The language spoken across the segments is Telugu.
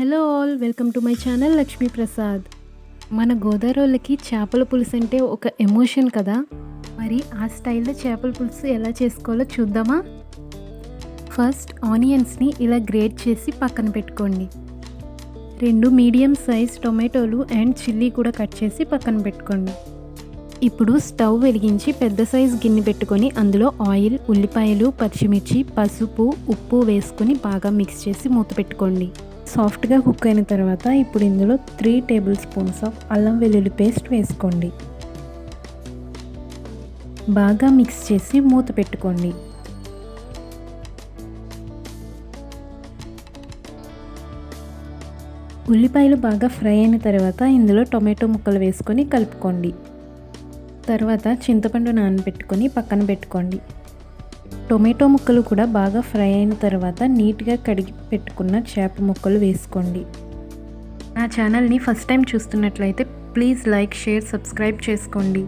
Hello all welcome to my channel Lakshmi Prasad. మన గోదావరికి చేపల పులుసు అంటే ఒక ఎమోషన్ కదా? మరి ఆ స్టైల్లో చేపల పులుసు ఎలా చేసుకోవాలో చూద్దామా? ఫస్ట్ ఆనియన్స్ని ఇలా గ్రేట్ చేసి పక్కన పెట్టుకోండి. రెండు మీడియం సైజ్ టొమాటోలు అండ్ చిల్లీ కూడా కట్ చేసి పక్కన పెట్టుకోండి. ఇప్పుడు స్టవ్ వెలిగించి పెద్ద సైజ్ గిన్నె పెట్టుకొని అందులో ఆయిల్ ఉల్లిపాయలు పచ్చిమిర్చి పసుపు ఉప్పు వేసుకొని బాగా మిక్స్ చేసి మూత పెట్టుకోండి. సాఫ్ట్గా కుక్ అయిన తర్వాత ఇప్పుడు ఇందులో త్రీ టేబుల్ స్పూన్స్ ఆఫ్ అల్లం వెల్లుల్లి పేస్ట్ వేసుకోండి. బాగా మిక్స్ చేసి మూత పెట్టుకోండి. ఉల్లిపాయలు బాగా ఫ్రై అయిన తర్వాత ఇందులో టొమాటో ముక్కలు వేసుకొని కలుపుకోండి. తర్వాత చింతపండు నానబెట్టుకొని పక్కన పెట్టుకోండి. టొమాటో ముక్కలు కూడా బాగా ఫ్రై అయిన తర్వాత నీట్గా కడిగి పెట్టుకున్న చేప ముక్కలు వేసుకోండి. నా ఛానల్ని ఫస్ట్ టైం చూస్తున్నట్లయితే ప్లీజ్ లైక్ షేర్ సబ్స్క్రైబ్ చేసుకోండి.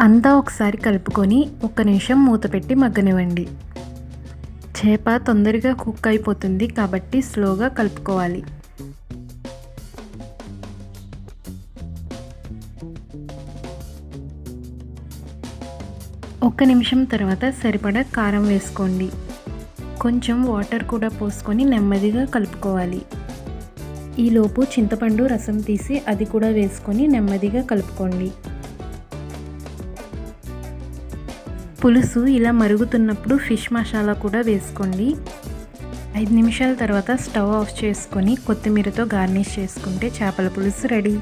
అంతా ఒకసారి కలుపుకొని ఒక్క నిమిషం మూత పెట్టి మగ్గనివ్వండి. చేప తొందరగా కుక్ అయిపోతుంది కాబట్టి స్లోగా కలుపుకోవాలి. ఒక్క నిమిషం తర్వాత సరిపడా కారం వేసుకోండి. కొంచెం వాటర్ కూడా పోసుకొని నెమ్మదిగా కలుపుకోవాలి. ఈలోపు చింతపండు రసం తీసి అది కూడా వేసుకొని నెమ్మదిగా కలుపుకోండి. పులుసు ఇలా మరుగుతున్నప్పుడు ఫిష్ మసాలా కూడా వేసుకోండి. ఐదు నిమిషాల తర్వాత స్టవ్ ఆఫ్ చేసుకొని కొత్తిమీరతో గార్నిష్ చేసుకుంటే చేపల పులుసు రెడీ.